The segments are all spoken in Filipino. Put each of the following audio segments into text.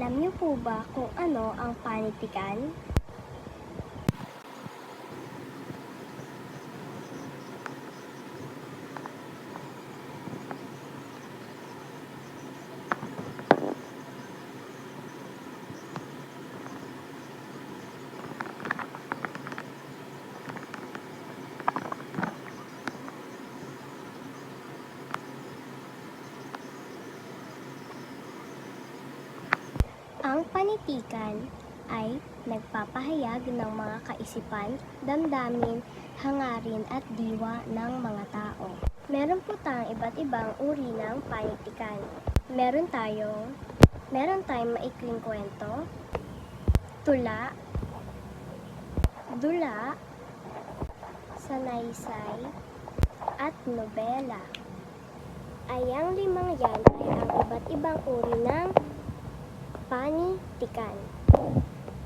Alam niyo po ba kung ano ang panitikan? Ang panitikan ay nagpapahayag ng mga kaisipan, damdamin, hangarin at diwa ng mga tao. Meron po tayong iba't ibang uri ng panitikan. Meron tayong meron tayong maikling kwento, tula, dula, sanaysay, at nobela. Ay ang limang yan ay ang iba't ibang uri ng panitikan.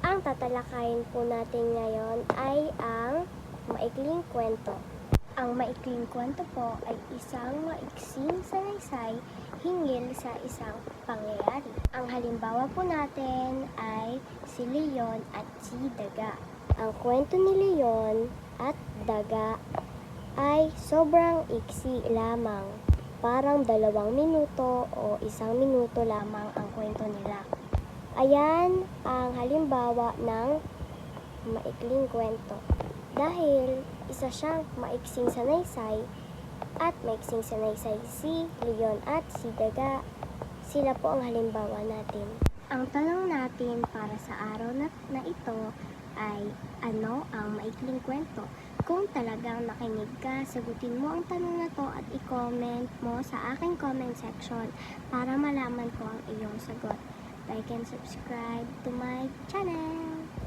Ang tatalakayin po natin ngayon ay ang maikling kwento. Ang maikling kwento po ay isang maiksing sanaysay hinggil sa isang pangyayari. Ang halimbawa po natin ay si Leon at si Daga. Ang kwento ni Leon at Daga ay sobrang iksi lamang. Parang dalawang minuto o isang minuto lamang ang kwento nila. Ayan ang halimbawa ng maikling kwento. Dahil isa siyang maiksing sanaysay at maiksing sanaysay si Leon at si Daga. Sila po ang halimbawa natin. Ang tanong natin para sa araw na, na ito ay ano ang maikling kwento? Kung talagang nakinig ka, sagutin mo ang tanong na to at i-comment mo sa aking comment section para malaman ko ang iyong sagot like and subscribe to my channel.